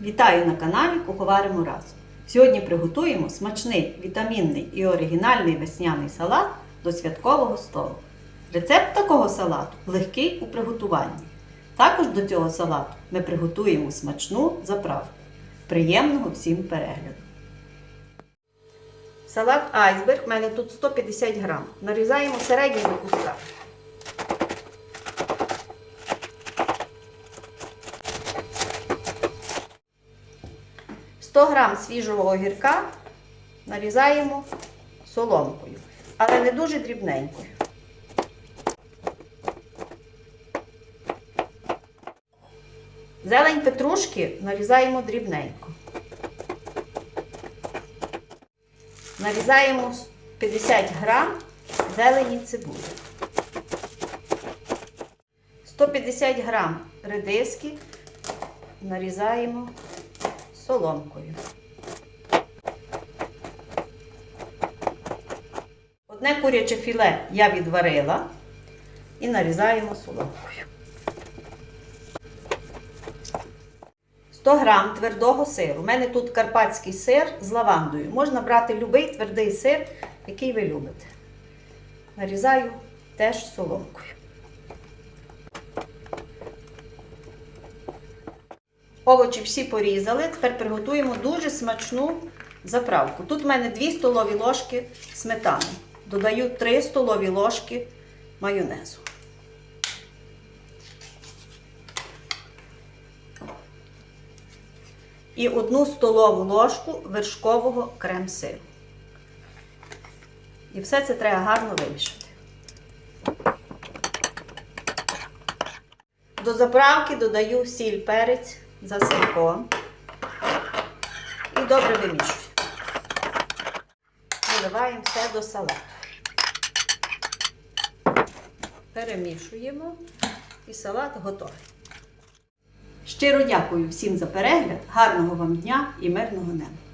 Вітаю на каналі Куховаримо разом. Сьогодні приготуємо смачний, вітамінний і оригінальний весняний салат до святкового столу. Рецепт такого салату легкий у приготуванні. Також до цього салату ми приготуємо смачну заправку. Приємного всім перегляду! Салат айсберг у мене тут 150 грам. Нарізаємо середніми кусками. – 100 грам свіжого огірка нарізаємо соломкою, але не дуже дрібненькою. Зелень петрушки нарізаємо дрібненько. Нарізаємо 50 грам зелені цибулі. 150 грам редиски нарізаємо соломкою. Одне куряче філе я відварила і нарізаємо соломкою. 100 грам твердого сиру. У мене тут карпатський сир з лавандою. Можна брати будь-який твердий сир, який ви любите. Нарізаю теж соломкою. Овочі всі порізали. Тепер приготуємо дуже смачну заправку. Тут в мене 2 столові ложки сметани. Додаю 3 столові ложки майонезу. І 1 столову ложку вершкового крем-сиру. І все це треба гарно вимішати. До заправки додаю сіль перець за і добре вимішую. Наливаємо все до салату. Перемішуємо і салат готовий. Щиро дякую всім за перегляд, гарного вам дня і мирного неба!